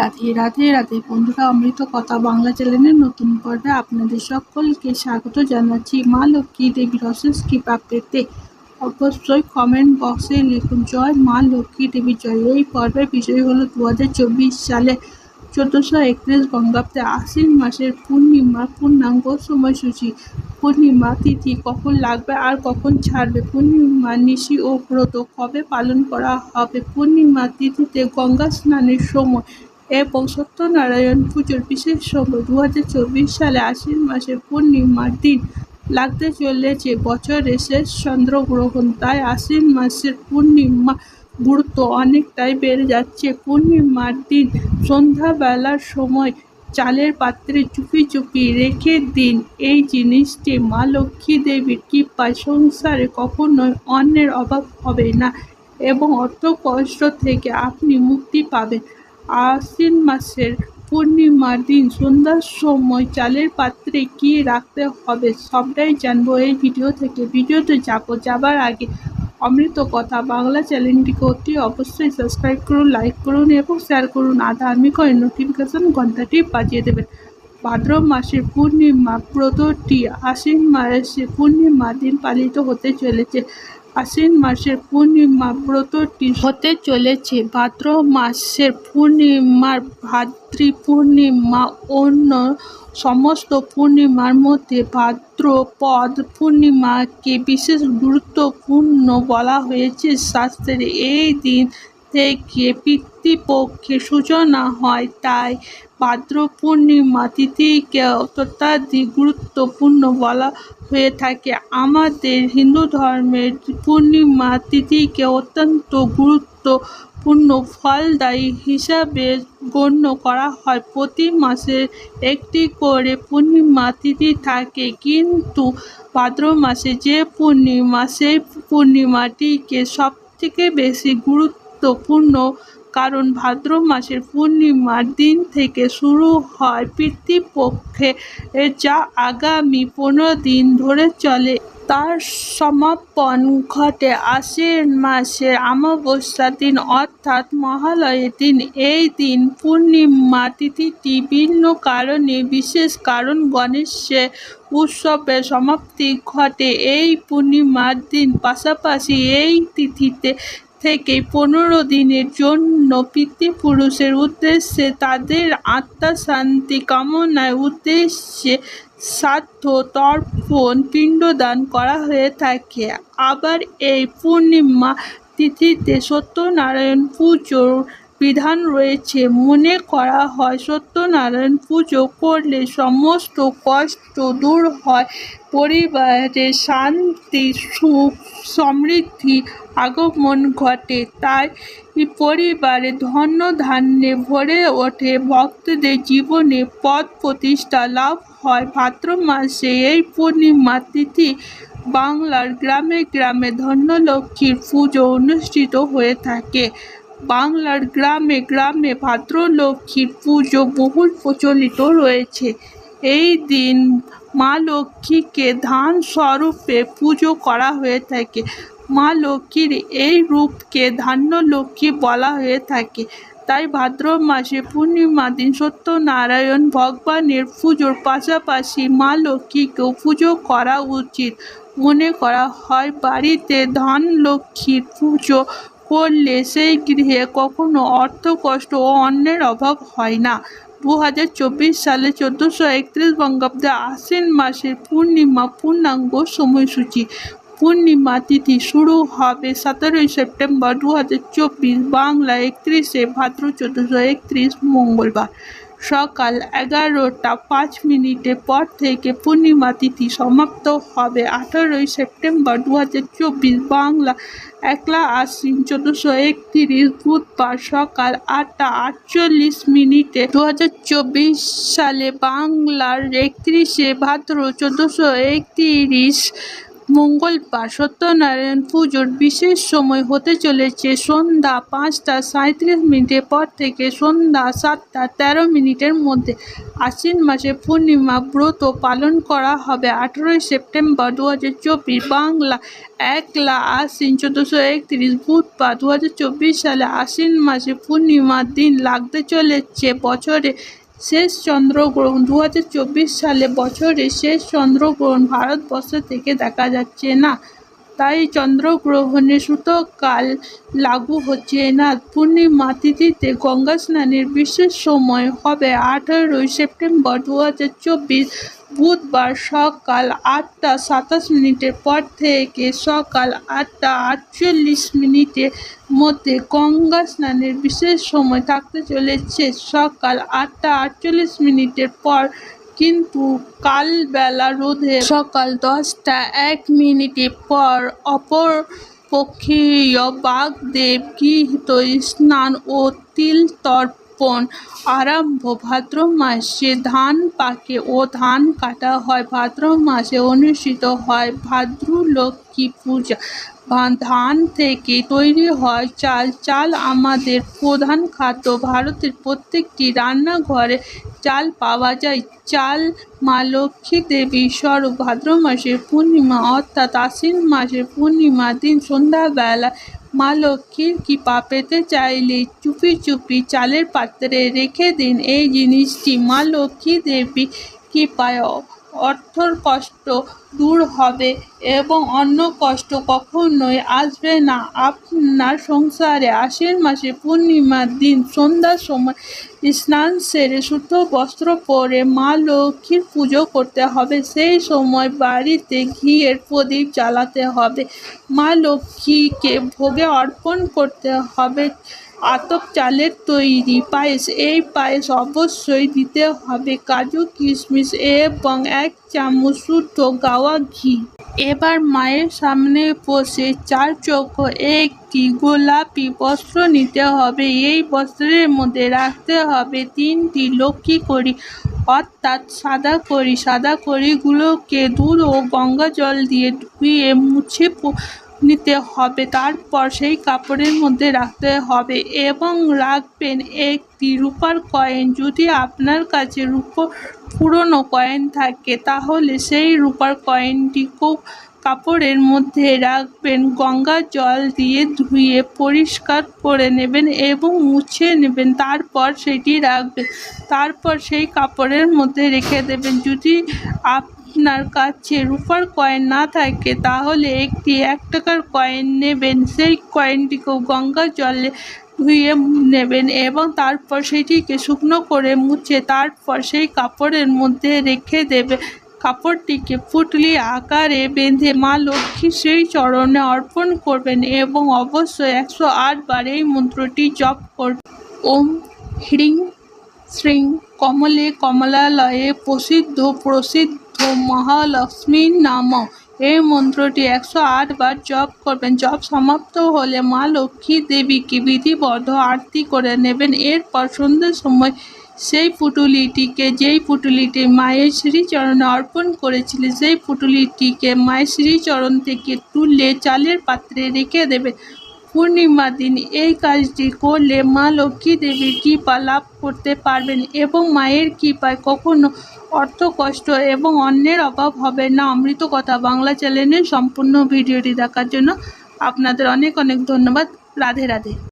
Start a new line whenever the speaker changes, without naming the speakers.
রাধে রাধে রাধে বন্ধুরা, অমৃত কথা বাংলা চ্যানেলের নতুন পর্বে আপনাদের সকলকে স্বাগত জানাচ্ছি। মা লক্ষ্মী দেবীর অশেষ কৃপা পেতে অবশ্যই কমেন্ট বক্সে লিখুন, জয় মা লক্ষ্মী দেবী, জয়। এই পর্বের বিষয় হলো দু হাজার চব্বিশ সালে চোদ্দোশো একত্রিশ বঙ্গাব্দে আশ্বিন মাসের পূর্ণিমা, পূর্ণাঙ্গ সময়সূচি, পূর্ণিমা তিথি, কখন লাগবে আর কখন ছাড়বে, পূর্ণিমা নিশি ও ব্রত কবে পালন করা হবে, পূর্ণিমা তিথিতে গঙ্গা স্নানের সময় এবং সত্যনারায়ণ পুজোর বিশেষ সময় দু হাজার চব্বিশ সালে আশ্বিন মাসে পূর্ণিমার দিন লাগতে চলেছে। বছরের শেষ চন্দ্রগ্রহণ, তাই আশ্বিন মাসের পূর্ণিমা গুরুত্ব অনেকটাই বেড়ে যাচ্ছে। পূর্ণিমার দিন সন্ধ্যাবেলার সময় চালের পাত্রে চুপি চুপি রেখে দিন। এই জিনিসটি মা লক্ষ্মী দেবীর কৃপায় সংসারে কখনোই অন্যের অভাব হবে না এবং অর্থ কষ্ট থেকে আপনি মুক্তি পাবেন। আশ্বিন মাসের পূর্ণিমার দিন সন্ধ্যার সময় চালের পাত্রে কি রাখতে হবে সবটাই জানব এই ভিডিও থেকে। ভিডিওতে যাব, যাবার আগে অমৃত কথা বাংলা চ্যানেলটিকে অতি অবশ্যই সাবস্ক্রাইব করুন, লাইক করুন এবং শেয়ার করুন। আর ধার্মিক নোটিফিকেশন ঘন্টাটি বাজিয়ে দেবেন। ভাদ্র মাসের পূর্ণিমা ব্রতটি আশ্বিন মাসে পূর্ণিমা দিন পালিত হতে চলেছে। আশ্বিন মাসের পূর্ণিমা ব্রতটি হতে চলেছে। ভাদ্র মাসের পূর্ণিমার ভাদ্র পূর্ণিমা অন্য সমস্ত পূর্ণিমার মধ্যে ভাদ্রপদ পূর্ণিমাকে বিশেষ গুরুত্বপূর্ণ বলা হয়েছে। শাস্ত্রে এই দিন থেকে পিতৃপক্ষের সূচনা হয়, তাই ভাদ্র পূর্ণিমা তিথিকে অত্যাধিক গুরুত্বপূর্ণ বলা হয়ে থাকে। আমাদের হিন্দু ধর্মের পূর্ণিমা তিথিকে অত্যন্ত গুরুত্বপূর্ণ ফলদায়ী হিসাবে গণ্য করা হয়। প্রতি মাসে একটি করে পূর্ণিমা তিথি থাকে, কিন্তু ভাদ্র মাসে যে পূর্ণিমা, সেই পূর্ণিমাটিকে সবথেকে বেশি গুরুত্বপূর্ণ, কারণ ভাদ্র মাসের পূর্ণিমার দিন থেকে শুরু হয় পিতৃপক্ষে, যা আগামী পনেরো দিন ধরে চলে। তার সমাপন ঘটে আশ্বিন মাসে অমাবস্যার দিন, অর্থাৎ মহালয়ের দিন। এই দিন পূর্ণিমা তিথিটি ভিন্ন কারণে, বিশেষ কারণ গণেশের উৎসবের সমাপ্তি ঘটে। এই পূর্ণিমার দিন পাশাপাশি এই তিথিতে থেকে পনেরো দিনের জন্য পিতৃপুরুষের উদ্দেশ্যে তাদের আত্মা শান্তি কামনায় উদ্দেশ্যে শ্রাদ্ধ তর্পণ পিণ্ডদান করা হয়ে থাকে। আবার এই পূর্ণিমা তিথিতে সত্যনারায়ণ পুজোর বিধান রয়েছে। মনে করা হয়, সত্যনারায়ণ পুজো করলে সমস্ত কষ্ট দূর হয়। পরিবারে শান্তি, সুখ, সমৃদ্ধি আগমন ঘটে। তাই পরিবারে ধন্য ধান্যে ভরে ওঠে। ভক্তদের জীবনে পদ প্রতিষ্ঠা লাভ হয়। ভাদ্র মাসে এই পূর্ণিমা তিথি বাংলার গ্রামে গ্রামে ধন্যলক্ষ্মীর পুজো অনুষ্ঠিত হয়ে থাকে। বাংলার গ্রামে গ্রামে ভাদ্রলক্ষ্মীর পুজো বহুল প্রচলিত রয়েছে। এই দিন মা লক্ষ্মীকে ধান স্বরূপে পুজো করা হয়ে থাকে। মা লক্ষ্মীর এই রূপকে ধান্য লক্ষ্মী বলা হয়ে থাকে। তাই ভাদ্র মাসে পূর্ণিমা দিন সত্যনারায়ণ ভগবানের পুজোর পাশাপাশি মা লক্ষ্মীকেও পুজো করা উচিত। মনে করা হয়, বাড়িতে ধন লক্ষ্মীর পুজো করলে সেই গৃহে কখনো অর্থ কষ্ট ও অন্যের অভাব হয় না। দু হাজার চব্বিশ সালে চোদ্দোশো একত্রিশ বঙ্গাব্দে আশ্বিন মাসের পূর্ণিমা, পূর্ণাঙ্গ সময়সূচি। পূর্ণিমা তিথি শুরু হবে সতেরোই সেপ্টেম্বর দু হাজার চব্বিশ বাংলা একত্রিশে ভাদ্র চোদ্দোশো একত্রিশ মঙ্গলবার। সকাল এগারোটা পাঁচ মিনিটের পর থেকে পূর্ণিমা তিথি সমাপ্ত হবে। আঠারোই সেপ্টেম্বর দু হাজার চব্বিশ বাংলা একলা আশ্বিন চোদ্দশো একত্রিশ বুধবার সকাল আটটা আটচল্লিশ মিনিটে দু হাজার চব্বিশ সালে বাংলার একত্রিশে ভাদ্র চোদ্দশো একত্রিশ মঙ্গলবার সত্যনারায়ণ পুজোর বিশেষ সময় হতে চলেছে সন্ধ্যা পাঁচটা সাঁইত্রিশ মিনিটের পর থেকে সন্ধ্যা সাতটা তেরো মিনিটের মধ্যে। আশ্বিন মাসে পূর্ণিমা ব্রত পালন করা হবে। আঠেরোই সেপ্টেম্বর দু হাজার চব্বিশ বাংলা একলা আশ্বিন চোদ্দোশো একত্রিশ বুধবার দু হাজার চব্বিশ সালে আশ্বিন মাসে পূর্ণিমার দিন লাগতে চলেছে। বছরে শেষ চন্দ্রগ্রহণ দু হাজার চব্বিশ সালে বছরের শেষ চন্দ্রগ্রহণ ভারতবর্ষ থেকে দেখা যাচ্ছে না। তাই চন্দ্রগ্রহণের সুতকাল লাগু হচ্ছে না। পূর্ণিমা তিথিতে গঙ্গা স্নানের বিশেষ সময় হবে আঠারোই সেপ্টেম্বর দু হাজার চব্বিশ। বুধবার সকাল আটটা সাতাশ মিনিটের পর থেকে সকাল আটটা আটচল্লিশ মিনিটের মধ্যে গঙ্গা স্নানের বিশেষ সময় থাকতে চলেছে। সকাল আটটা আটচল্লিশ মিনিটের পর কিন্তু কালবেলা রোধে সকাল দশটা এক মিনিটের পর অপর পক্ষীয় বাগদেব গৃহীত স্নান ও তিল তর্পণ আরম্ভ ভাদ্র মাসে ধান পাকে ও ধান কাটা হয়। ভাদ্র মাসে অনুষ্ঠিত হয় ভাদ্র লক্ষ্মী পূজা ধান থেকে তৈরি হয় চাল। চাল আমাদের প্রধান খাদ্য। ভারতের প্রত্যেকটি রান্নাঘরে চাল পাওয়া যায়। চাল মা লক্ষ্মী দেবীর স্বরূপ। ভাদ্র মাসের পূর্ণিমা অর্থাৎ আশ্বিন মাসের পূর্ণিমা দিন সন্ধ্যাবেলা মা লক্ষ্মীর কৃপা পেতে চাইলে চুপি চুপি চালের পাত্রে রেখে দিন। এই জিনিসটি মা লক্ষ্মী দেবী কৃপায় অর্থর কষ্ট দূর হবে এবং অন্য কষ্ট কখনোই আসবে না। আপনার সংসারে আশ্বিন মাসে পূর্ণিমার দিন, সন্ধ্যার সময় স্নান সেরে শুদ্ধ বস্ত্র পরে মা লক্ষ্মীর পুজো করতে হবে। সেই সময় বাড়িতে ঘিয়ের প্রদীপ জ্বালাতে হবে। মা লক্ষ্মীকে ভোগে অর্পণ করতে হবে। আতপ চালের তৈরি পায়েস। এই পায়েস অবশ্যই দিতে হবে। কাজু, কিশমিশ এবং এক চামচ শুদ্ধ গাওয়া ঘি। এবার মায়ের সামনে বসে চার চৌকো একটি গোলাপি বস্ত্র নিতে হবে। এই বস্ত্রের মধ্যে রাখতে হবে তিনটি লক্ষ্মী করি অর্থাৎ সাদা করি সাদা করিগুলোকে দুধ ও গঙ্গা জল দিয়ে ধুয়ে মুছে নিতে হবে। তারপর সেই কাপড়ের মধ্যে রাখতে হবে এবং রাখবেন একটি রূপার কয়েন যদি আপনার কাছে রূপো পুরনো কয়েন থাকে, তাহলে সেই রূপার কয়েনটিকেও কাপড়ের মধ্যে রাখবেন। গঙ্গা জল দিয়ে ধুয়ে পরিষ্কার করে নেবেন এবং মুছে নেবেন। তারপর সেটি রাখবেন। তারপর সেই কাপড়ের মধ্যে রেখে দেবেন। যদি আপনার কাছে রুপার কয়েন না থাকে, তাহলে একটি এক টাকার কয়েন নেবেন। সেই কয়েনটিকেও গঙ্গা জলে ধুয়ে নেবেন এবং তারপর সেটিকে শুকনো করে মুছে তারপর সেই কাপড়ের মধ্যে রেখে দেবে। কাপড়টিকে পুটলি আকারে বেঁধে মা লক্ষ্মী সেই চরণে অর্পণ করবেন এবং অবশ্যই একশো আট বার এই মন্ত্রটি জপ করবেন। ওম হ্রিং শ্রীং কমলে কমলালয়ে প্রসিদ্ধ প্রসিদ্ধ মহালক্ষ্মীর নাম এই মন্ত্রটি একশো আট বার জপ করবেন। জপ সমাপ্ত হলে মা লক্ষ্মী দেবীকে বিধিবদ্ধ আরতি করে নেবেন। এরপর সন্ধ্যের সময় সেই পুটুলিটিকে, যেই পুটুলিটি মায়ের শ্রীচরণে অর্পণ করেছিলেন, সেই পুটুলিটিকে মায়ের শ্রীচরণ থেকে তুলে চালের পাত্রে রেখে দেবেন। পূর্ণিমা দিন এই কাজটি করলে মা লক্ষ্মী দেবীর কৃপা লাভ করতে পারবেন এবং মায়ের কৃপায় কখনো অর্থ কষ্ট এবং অন্যের অভাব হবে না। অমৃত কথা বাংলা চ্যানেলের সম্পূর্ণ ভিডিওটি দেখার জন্য আপনাদের অনেক অনেক ধন্যবাদ। রাধে রাধে।